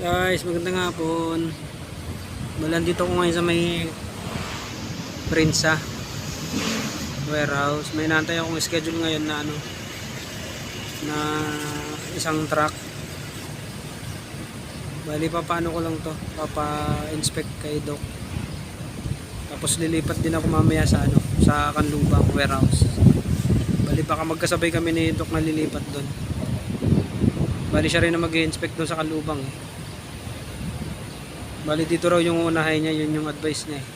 Guys, magandang hapon. Balan dito ko ngayon sa may Prinsa warehouse. May nantay akong schedule ngayon na ano na isang truck. Bali pa paano ko lang to? Papa-inspect kay Doc. Tapos lilipat din ako mamaya sa ano, sa Kanlubang warehouse. Bali baka magkasabay kami ni Doc na lilipat doon. Bali siya rin na mag-inspect doon sa Kanlubang eh. Bali dito raw yung unahay niya, yun yung advice niya eh.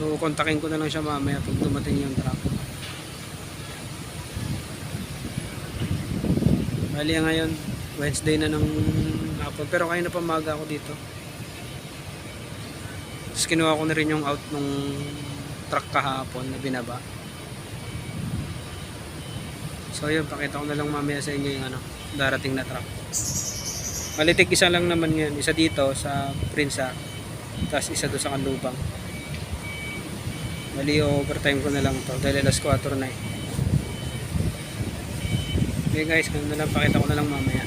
So kontakin ko na lang siya mamaya pag dumating yung truck. Bali ngayon, Wednesday na ng hapon. Pero kaya na pamaga ako dito. Tapos kinuha ko na rin yung out nung truck kahapon na binaba. So yun, pakita ko na lang mamaya sa inyo yung ano, darating na truck. Malitik isa lang naman ngayon. Isa dito sa Prinsa. Tapos isa doon sa Kanlubang. Mali overtime ko na lang to dahil alas 4 na eh. Okay guys, ganun na lang. Pakita ko na lang mamaya.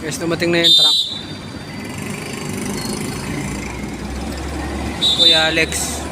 Guys, dumating na yung truck. Kuya Alex.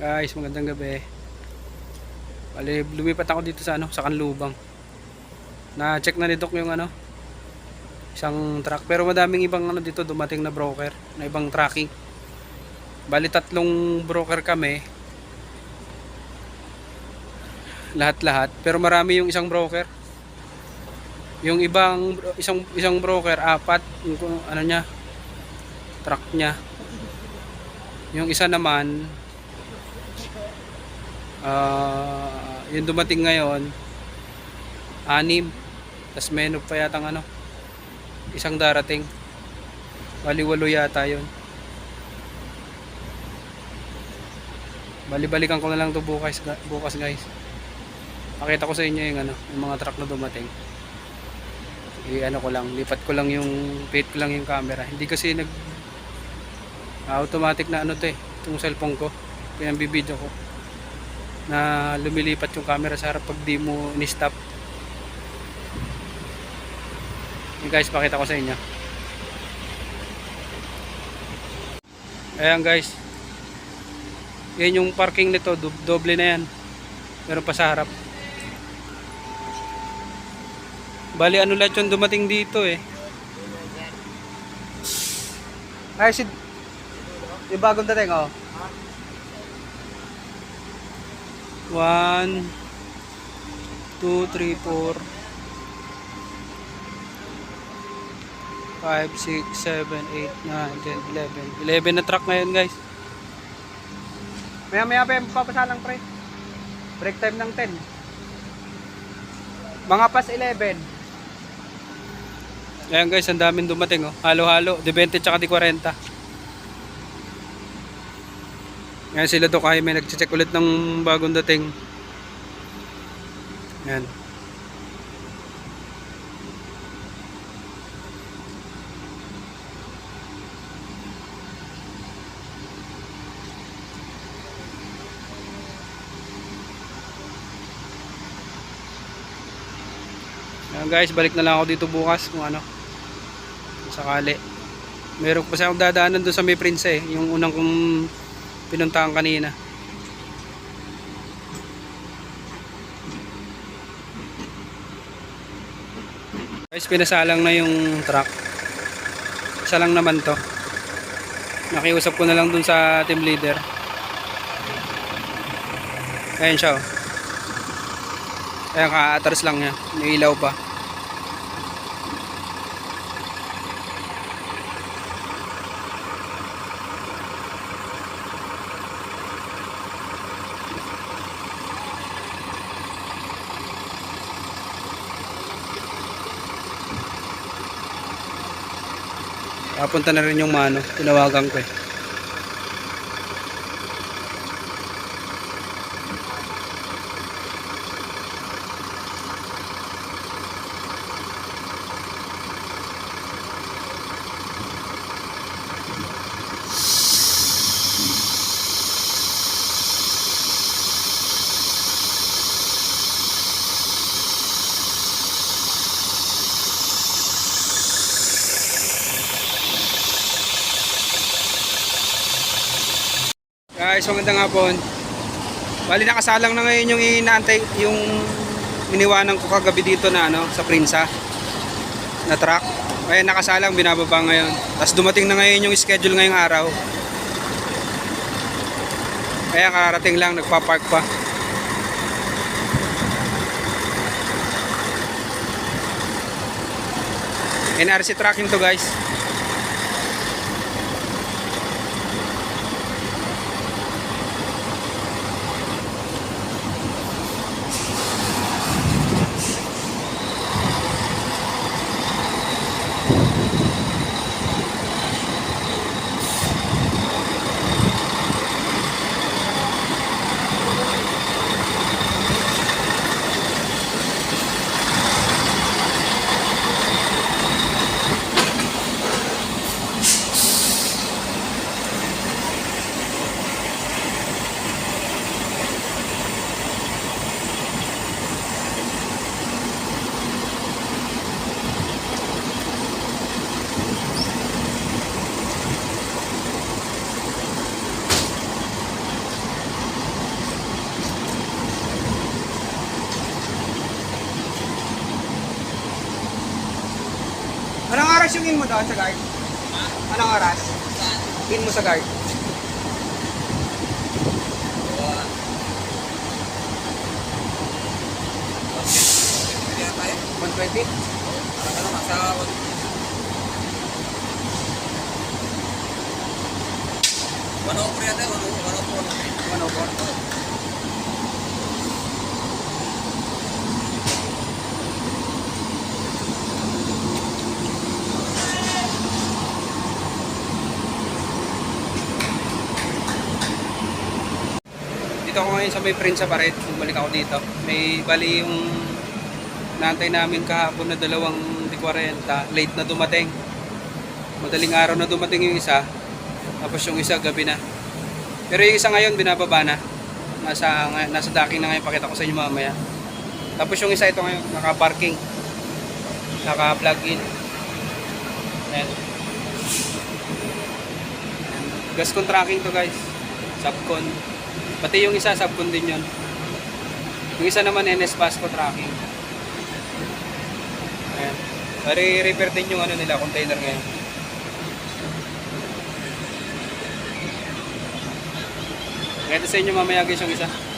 Guys, magandang gabi. Bali, lumipat ako dito sa ano, sa Kanlubang. Na-check na ni Doc yung ano, isang truck. Pero madaming ibang ano dito dumating na broker, na ibang tracking. Bali, tatlong broker kami. Lahat-lahat. Pero marami yung isang broker. Yung ibang isang isang broker apat yung ano niya truck niya. Yung isa naman Ah, yung dumating ngayon anim tas menog pa yata ano isang darating. Baliwalo yata yun. Bali-balikan ko na lang to bukas, bukas guys. Pakita ko sa inyo yung ano yung mga truck na dumating. I ano ko lang lipat ko lang yung pit ko lang yung camera. Hindi kasi nag automatic na ano to eh itong cellphone ko. Pinambibideo ko na lumilipat yung camera sa harap pag di mo ni-stop. Guys, pakita ko sa inyo. Ayan guys. Yan yung parking nito, do- doble na yan. Meron pa sa harap. Bali ano lahat yung dumating dito eh. Ay si yung bagong dating oh. One, two, three, four, five, six, seven, eight, nine, ten, eleven. Eleven na truck ngayon guys. Maya maya pa yung papasalang pre. Break time ng 10. Mga pas 11. Ayan guys, ang daming dumating oh. Halo-halo, di 20 tsaka di 40. Ngayon sila to kaya may nag-check ulit ng bagong dating. Yan. Yan guys, balik na lang ako dito bukas kung ano. Kung sakali. Meron pa akong dadaanan doon sa may prince eh. Yung unang kong pinuntahan kanina. Guys, pinasalang na yung truck. Isa lang naman to. Nakiusap ko na lang dun sa team leader. Ayan siya oh. Ayan, ka-atras lang niya. May ilaw pa. Papunta na rin yung mano. Tinawagan ko eh. Guys, magandang hapon. Bali nakasalang na ngayon yung inaantay yung iniwanan ko kagabi dito na ano sa Prinsa na truck. Kaya nakasalang binababa ngayon. Tapos dumating na ngayon yung schedule ngayong araw. Kaya karating lang nagpa-park pa. NRC tracking to guys. Yung in mo doon sa guard? Anong oras? In mo sa guard? Tayo? 120? Ano nasa Wano ko yata, wano ko, wano ko, wano ko. Dito ako ngayon sa may Prinsa Pared. Bumalik ako dito. May bali yung naantay namin kahapon na dalawang di 40. Late na dumating. Madaling araw na dumating yung isa. Tapos yung isa gabi na. Pero yung isa ngayon binababa na. Nasa, nasa docking na ngayon. Pakita ko sa inyo mamaya. Tapos yung isa ito ngayon naka-parking. Naka-plug in. Ayan. Gascon tracking to guys. Subcon. Pati yung isa subcon din yun. Yung isa naman NS Pasco tracking. Ayan. Pari repair din yung ano nila, container ngayon. Ngayon sa inyo mamaya guys yung isa.